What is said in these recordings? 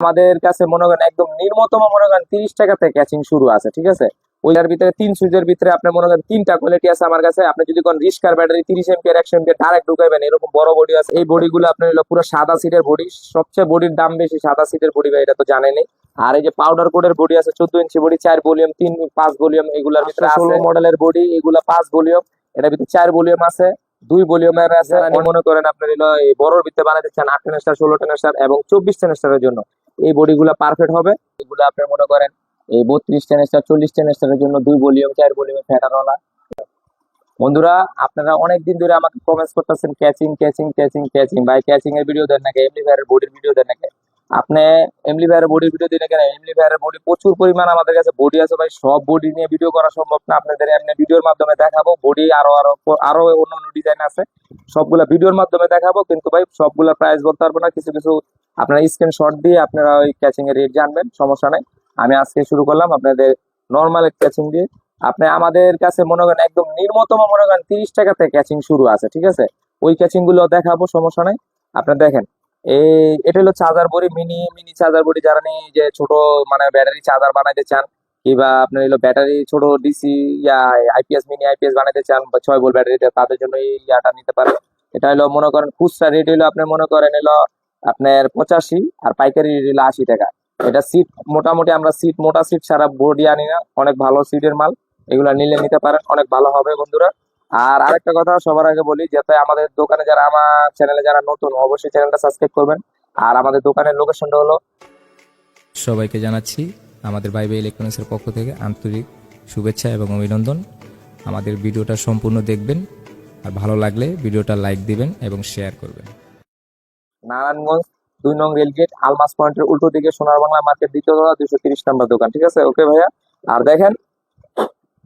আমাদের কাছে মনে করেন একদম নির্মতম মনে করেন তিরিশ টাকা থেকে ক্যাচিং শুরু আছে ঠিক আছে? ওইটার ভিতরে তিন সুইচের ভিতরে আপনি মনে করেন তিনটা কোয়ালিটি আছে আমার কাছে। আপনি যদি কোন রিস্কার ব্যাটারি তিরিশ এমপিয়ার একশো এমপিয়ার ডাইরেক্ট ঢুকাইবেন এরকম বড় বডি আছে। এই বডিগুলো আপনার হলো পুরো সাদা সিটের বডি সবচেয়ে বডির দাম বেশি সাদা সিটের বডি ভাই এটা তো জানেনই। আর এই যে পাউডার কোডের বডি আছে চোদ্দ ইঞ্চি বডি চার ভলিউম তিন পাঁচ ভলিউম এগুলোর ভিতরে ষোলো মডেলের বডি এগুলা পাঁচ ভলিউম এটার ভিতরে চার ভলিউম আছে দুই ভলিউমের আছে। মনে করেন আপনার হলো এই বড়র ভিতরে বানাতে চান আট টেন স্টার ষোলো টেন স্টার এবং চব্বিশ টেন স্টারের জন্য। এই বডিগুলা পারফেক্ট হবে। এগুলো আপনি মনে করেন, এই বত্রিশ টেন স্টার চল্লিশ টেন স্টারের জন্য দুই ভলিউম চার ভলিউমের ফ্যাটারওয়ালা বন্ধুরা, আপনারা অনেক দিন ধরে আমাকে কমেন্টস করতেছেন ক্যাচিং ক্যাচিং ক্যাচিং ক্যাচিং ভাই ক্যাচিং এর ভিডিও দেন নাকি? ভাইয়ের বডির ভিডিও দেন নাকি? আপনি এমলি ভাইয়ের বডির ভিডিও দিন কেন? এমলি ভাইয়ের বডি প্রচুর পরিমাণ আমাদের কাছে বডি আছে ভাই। সব বডি নিয়ে ভিডিও করা সম্ভব না। আপনাদের এমনি ভিডিওর মাধ্যমে দেখাবো। বডি আরও আরও আরও অন্য অন্য ডিজাইন আছে। সবগুলা ভিডিওর মাধ্যমে দেখাবো। কিন্তু ভাই সবগুলা প্রাইস বলতে পারব না। কিছু কিছু আপনারা স্ক্রিনশট দিয়ে আপনারা ওই ক্যাচিং এর রেট জানবেন, সমস্যা নাই। আমি আজকে শুরু করলাম আপনাদের নর্মাল ক্যাচিং দিয়ে। আপনি আমাদের কাছে মনে করেন একদম নিম্নতম মনে করেন তিরিশ টাকাতে ক্যাচিং শুরু আছে, ঠিক আছে? ওই ক্যাচিংগুলো দেখাবো, সমস্যা নাই। আপনি দেখেন, এই এটা হলো চার্জার বড়ি, মিনি মিনি চার্জার বড়ি, যারা নিয়ে যে ছোট মানে ব্যাটারি চার্জার বানাইতে চান, কিংবা আপনার হলো ব্যাটারি ছোট ডিসি ইয়া আইপিএস মিনি আইপিএস বানাইতে চান, বা ছয় ভোল্ট ব্যাটারি তাদের জন্য এই ইয়াটা নিতে পারেন। এটা হলো মনে করেন খুচরা রেট হলো, আপনি মনে করেন হলো আপনার পঁচাশি আর পাইকারি রেট হলো আশি টাকা। এটা সিট মোটামুটি আমরা সিট মোটা সিট সারা বডি আনি না, অনেক ভালো সিটের মাল। এগুলা নিলে নিতে পারেন, অনেক ভালো হবে বন্ধুরা। আর আরেকটা কথা সবার আগে বলি, যাতে আমাদের দোকানে যারা আমার চ্যানেলে যারা নতুন, অবশ্যই চ্যানেলটা সাবস্ক্রাইব করবেন। আর আমাদের দোকানের লোকেশনটা হলো সবাইকে জানাচ্ছি, আমাদের বাইবে ইলেকট্রনিক্সের পক্ষ থেকে আন্তরিক শুভেচ্ছা এবং অভিনন্দন। আমাদের ভিডিওটা সম্পূর্ণ দেখবেন, আর ভালো লাগলে ভিডিওটা লাইক দিবেন এবং শেয়ার করবেন। নারায়ণগঞ্জ, দুই নং রেলগেট আলমাস পয়েন্টের উল্টো দিকে সোনার বাংলা মার্কেট, দ্বিতীয় তলা, দুইশো তিরিশ নাম্বার দোকান, ঠিক আছে? ওকে ভাইয়া? আর দেখেন,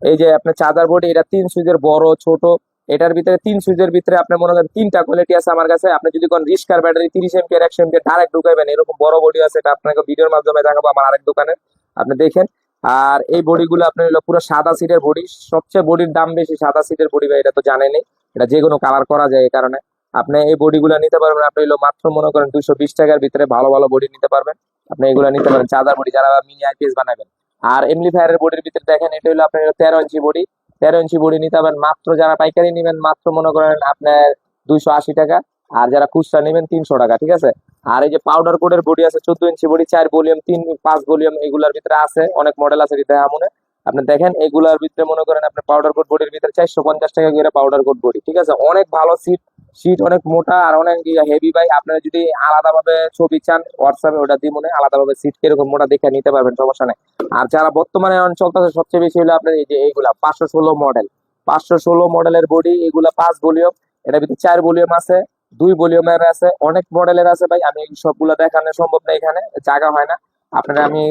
এই যে আপনার চার্জার বোর্ড, এটা তিন সুইচের বড়, ছোট, এটার ভিতরে তিন সুইচের ভিতরে আপনি মনে করেন তিনটা কোয়ালিটি আছে আমার কাছে। আপনি যদি কোন রিস্কার ব্যাটারি তিরিশ এমপিয়ার একশো এমপিয়ার ডাইরেক্ট ঢুকাইবেন, এরকম বড় বডি আছে, এটা আপনাকে ভিডিওর মাধ্যমে দেখাবো আমার আরেক দোকানে। আপনি দেখেন, আর এই বডিগুলো আপনার হলো পুরো সাদা সিটের বডি সবচেয়ে বডির দাম বেশি সাদা সিটের বডি বা এটা তো জানেনই। এটা যে কোনো কালার করা যায় এই কারণে। আপনি এই বডিগুলো নিতে পারবেন। আপনি হলো মাত্র মনে করেন দুইশো বিশ টাকার ভিতরে ভালো ভালো বডি নিতে পারবেন। আপনি এগুলো নিতে পারেন। চার্জার বডি যারা মিনি আইপিএস বানাবেন। আর এমলিফায়ারের বডির ভিতরে দেখেন, এটা হলো আপনার তেরো ইঞ্চি বডি তেরো ইঞ্চি বডি নিতে পারবেন। মাত্র যারা পাইকারি নেবেন, মাত্র মনে করেন আপনার দুইশো আশি টাকা। আর যারা খুচরা নেবেন, তিনশো টাকা, ঠিক আছে? আর এই যে পাউডার কোডের বডি আছে, চোদ্দ ইঞ্চি বডি চার ভলিউম তিন, পাঁচ ভলিউম এগুলার ভিতরে আছে। অনেক মডেল আছে মনে আপনি দেখেন, এগুলার ভিতরে মনে করেন আপনার পাউডার কোড বডির ভিতরে চারশো পঞ্চাশ টাকা করে পাউডার কোড বডি ঠিক আছে? অনেক ভালো সিট সিট অনেক মোটা আর অনেক হেভি ভাই। আপনারা যদি আলাদাভাবে ছবি চান হোয়াটসঅ্যাপে ওটা দিয়ে মনে আলাদাভাবে সিট কীরকম মোটা দেখে নিতে পারবেন, সমস্যা নেই। আর যারা বর্তমানে চলতেছে সবচেয়ে বেশি হলো আপনার এই যে এইগুলা, পাঁচশো ষোলো মডেল পাঁচশো ষোলো মডেলের বডি এগুলা পাঁচ ভলিউম এটার ভিতরে চার ভলিউম আছে, দুই ভলিউমের আছে। অনেক মডেলের আছে ভাই, আমি সবগুলো দেখানো সম্ভব না এখানে, জায়গা হয় না। আপনারা আমি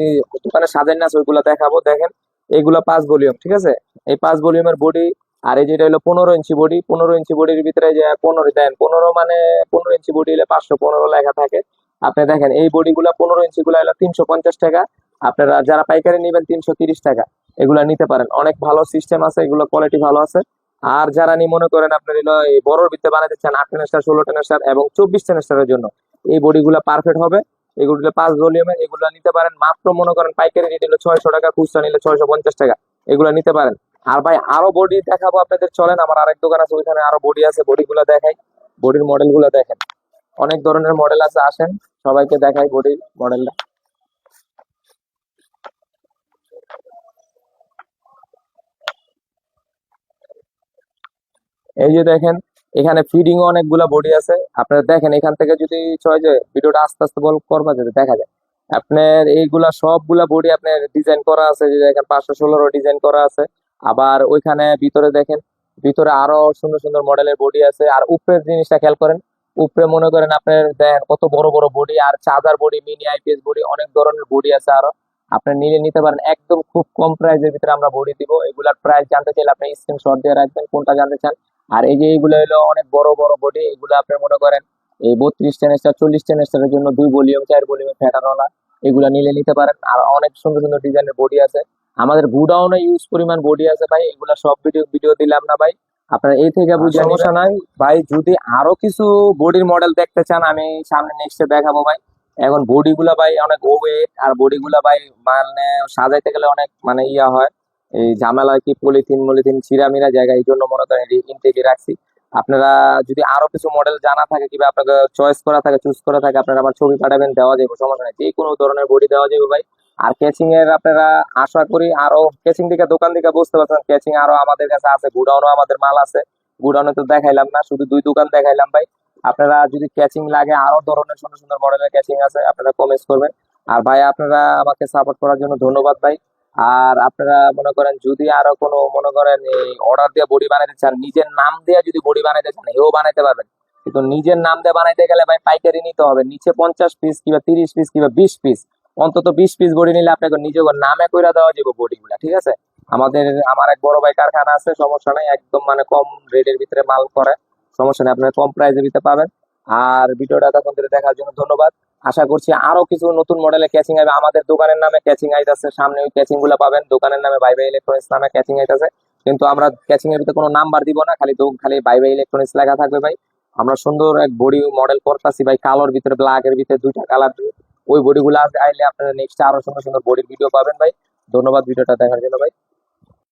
দোকানে সাজাই না ওইগুলো দেখাবো, দেখেন। এইগুলা পাঁচ ভলিউম ঠিক আছে? এই পাঁচ ভলিউমের বডি আর এই যেটা হলো পনেরো ইঞ্চি বডি পনেরো ইঞ্চি বডির ভিতরে যে পনেরো, দেন পনেরো মানে পনেরো ইঞ্চি বডি হলে পাঁচশো পনেরো লেখা থাকে। আপনি দেখেন, এই বডি গুলা পনেরো ইঞ্চি গুলা হলো তিনশো পঞ্চাশ টাকা। আপনারা যারা পাইকারি নেবেন তিনশো তিরিশ টাকা। এগুলা নিতে পারেন। অনেক ভালো সিস্টেম আছে, এগুলো কোয়ালিটি ভালো আছে। আর যারা নি মনে করেন আপনার হলো এই বড়র ভিতরে বানাতে চান, আট টেন স্টার ষোলো টেন স্টার এবং চব্বিশ টেন স্টারের জন্য, এই বডি বডিগুলো পারফেক্ট হবে। এগুলো পাঁচ ভলিউমের এগুলো নিতে পারেন। মাত্র মনে করেন পাইকারি রেট হলো ছয়শো টাকা, খুচরা নিলে ছয়শো পঞ্চাশ টাকা। এগুলো নিতে পারেন। আর ভাই, আরও বডি দেখাবো আপনাদের, চলেন, আমার আরেক দোকান আছে, ওইখানে আরও বডি আছে বডি বডিগুলো দেখাই বডির মডেলগুলো দেখেন। অনেক ধরনের মডেল আছে, আসেন, সবাইকে দেখাই বডির মডেলটা এই যে দেখেন, এখানে ফিডিং অনেকগুলা বডি আছে। আপনারা দেখেন, এখান থেকে যদি চয় যে ভিডিওটা আস্তে আস্তে বল করবা, যাতে দেখা যায়। আপনার এইগুলা সবগুলা বডি আপনার ডিজাইন করা আছে, যে দেখেন, পাঁচশো ষোলোরও ডিজাইন করা আছে। আবার ওইখানে ভিতরে দেখেন, ভিতরে আরও সুন্দর সুন্দর মডেলের বডি আছে। আর উপরের জিনিসটা খেয়াল করেন, উপরে মনে করেন আপনার দেখেন কত বড় বড় বডি আর charger body mini IPS body অনেক ধরনের বডি আছে আরও। আপনি নিলে নিতে পারেন, একদম খুব কম প্রাইসের ভিতরে আমরা বডি দিব। এগুলার প্রাইস জানতে চাইলে আপনি স্ক্রিনশট দিয়ে রাখবেন, কোনটা জানতে চান। আর এই যে এইগুলো হলো অনেক বড় বড় বডি এগুলো আপনি মনে করেন, এই বত্রিশ টেন স্টার চল্লিশ টেন স্টারের জন্য দুই ভলিউম চার ভলিউমে ফ্যাটারওয়ালা এগুলা নিলে নিতে পারেন। আর অনেক সুন্দর সুন্দর ডিজাইনের বডি আছে। আমাদের গুডাউনে ইউজ পরিমাণ বডি আছে ভাই এগুলা সব ভিডিও ভিডিও দিলাম না ভাই। আপনারা এই থেকে বুঝে সমস্যা নাই। ভাই যদি আরও কিছু বডির মডেল দেখতে চান আমি সামনে নেক্সটে দেখাবো ভাই। এখন বডি গুলা ভাই অনেক ওয়েট আর বডি গুলা ভাই মানে সাজাইতে গেলে অনেক মানে ইয়া হয়। এই ঝামেলা কি পলিথিন মলিথিন চিরামিরা জায়গা এই জন্য মনে করেন ইনটেকে রাখছি। আপনারা যদি আরও কিছু মডেল জানা থাকে কিংবা আপনাকে চয়েস করা থাকে চুজ করা থাকে আপনারা আমার ছবি পাঠাবেন দেওয়া যাবে সমস্যা নেই। যে কোনো ধরনের বডি দেওয়া যাবে ভাই। আর ক্যাচিং এর আপনারা আশা করি আরও ক্যাচিং দিকে দোকান দিকে বুঝতে পারছেন ক্যাচিং আরও আমাদের কাছে আছে, গুডাউনও আমাদের মাল আছে। গুডাউনে তো দেখাইলাম না, শুধু দুই দোকান দেখাইলাম ভাই। আপনারা যদি ক্যাচিং লাগে, আরও ধরনের সুন্দর সুন্দর মডেলের ক্যাচিং আছে, আপনারা কমেন্টস করবেন। আর ভাই, আপনারা আমাকে সাপোর্ট করার জন্য ধন্যবাদ ভাই। আর আপনারা মনে করেন, যদি আরও কোনো মনে করেন অর্ডার দিয়ে বডি বানাইতে চান, নিজের নাম দিয়ে যদি বডি বানাইতে চান, এও বানাইতে পারবেন। কিন্তু নিজের নাম দিয়ে বানাইতে গেলে ভাই, পাইকারি নিতে হবে। নিচে পঞ্চাশ পিস কিংবা তিরিশ পিস কিংবা বিশ পিস অন্তত বিশ পিস বডি নিলে আপনাকে নিজে নামে কইরা দেওয়া যাবে বডি গুলা ঠিক আছে? আমাদের, আমার এক বড় ভাই কারখানা আছে, সমস্যা নাই, একদম মানে কম রেটের ভিতরে মাল করে, সমস্যা নেই, আপনারা কম প্রাইসের ভিতরে পাবেন। আর ভিডিওটা তখন ধরে দেখার জন্য ধন্যবাদ। আশা করছি আরও কিছু নতুন মডেলের ক্যাচিং আসবে আমাদের দোকানের নামে ক্যাচিং আইতাছে, সামনে ওই ক্যাচিংগুলো পাবেন। দোকানের নামে বাই বাই ইলেকট্রনিক্স নামে ক্যাচিং আইতাছে। কিন্তু আমরা ক্যাচিং এর ভিতরে কোনো নাম্বার দিব না, খালি খালি বাই বাই ইলেকট্রনিক্স লেখা থাকবে ভাই। আমরা সুন্দর এক বডি মডেল করতেছি ভাই, কালোর ভিতরে ব্ল্যাক এর ভিতরে দুইটা কালার ওই বডি গুলো আইলে আপনারা নেক্সট আরও সুন্দর সুন্দর বডির ভিডিও পাবেন ভাই। ধন্যবাদ ভিডিওটা দেখার জন্য ভাই।